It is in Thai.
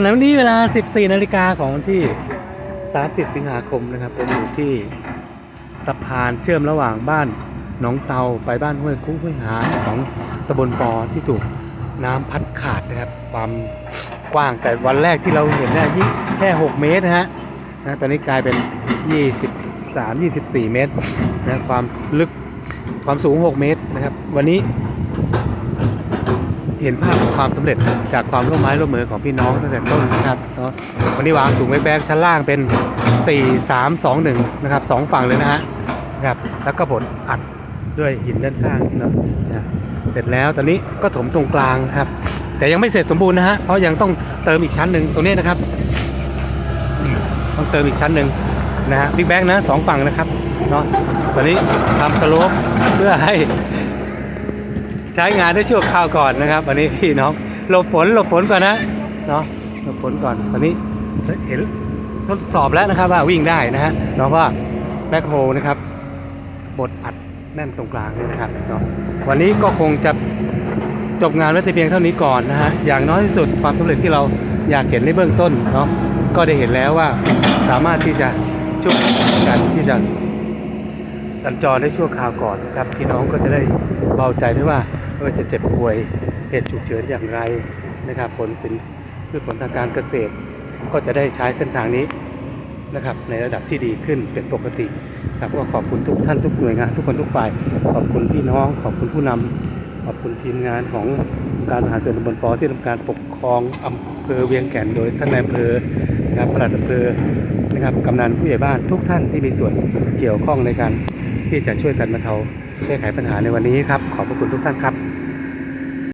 ขณะนี้เวลา 14 นาฬิกาของวันที่ 30 สิงหาคมนะครับ ผมอยู่ที่สะพานเชื่อมระหว่างบ้านหนองเตาไปบ้านห้วยคุ้งห้วยหาของตำบลปอที่ถูกน้ำพัดขาดนะครับ ความกว้างแต่วันแรกที่เราเห็นเนี่ยแค่ 6 เมตรนะฮะนะตอนนี้กลายเป็น 23 24 เมตรนะความลึกความสูง 6 เมตรนะครับ วันนี้ เห็นภาพของความสำเร็จจากความร่วมไม้ร่วมมือของพี่น้องตั้งแต่ต้นนะครับเนาะวันนี้วางถุงไว้แบกชั้นล่างเป็น 4 3 2 1นะครับสองฝั่งเลยนะฮะนะครับแล้วก็ผลอัดด้วยหินด้านข้างเนาะนะเสร็จแล้วตอนนี้ก็ถมตรงกลางครับ แต่ยังไม่เสร็จสมบูรณ์นะฮะเพราะยังต้องเติมอีกชั้นหนึ่งตรงนี้นะครับอืมต้องเติมอีกชั้นหนึ่งนะฮะบิ๊กแบกนะสองฝั่งนะครับเนาะตอนนี้ทำสโลปเพื่อให้ ใช้งานได้ชั่วคราวก่อนนะครับวันนี้พี่น้องหลบฝนหลบฝนก่อนนะเนาะหลบฝนก่อนตอนนี้เห็นทดสอบแล้วนะครับว่าวิ่งได้นะฮะเนาะว่าแบ็คโฮนะครับบดอัดแน่นตรงกลางเลยนะครับเนาะวันนี้ก็คงจะจบงานไว้แต่เพียงเท่านี้ก่อนนะฮะอย่างน้อยที่สุดความสำเร็จที่เราอยากเห็นในเบื้องต้นเนาะก็ได้เห็นแล้วว่าสามารถที่จะช่วยกันที่จะ สัญจรได้ชั่วคราวก่อนนะครับพี่น้องก็จะได้เบาใจได้ว่าไม่ว่าจะเจ็บป่วยเหตุฉุกเฉินอย่างไรนะครับผลสินพืชผลทางการเกษตร ก็จะได้ใช้เส้นทางนี้นะครับในระดับที่ดีขึ้นเป็นปกติครับก็ขอบคุณทุกท่านทุกหน่วยงานทุกคนทุกฝ่าย ขอบคุณพี่น้อง ขอบคุณผู้นำขอบคุณทีมงานของการมหาส่วนตำบลปอที่ทำการปกครองอำเภอเวียงแก่นโดยท่านนายอำเภอนะครับปลัดอำเภอนะครับกำนันผู้ใหญ่บ้านทุกท่านที่มีส่วนเกี่ยวข้องในการ ที่จะช่วยกันบรรเทาแก้ไขปัญหาในวันนี้ครับ ขอบพระคุณทุกท่านครับ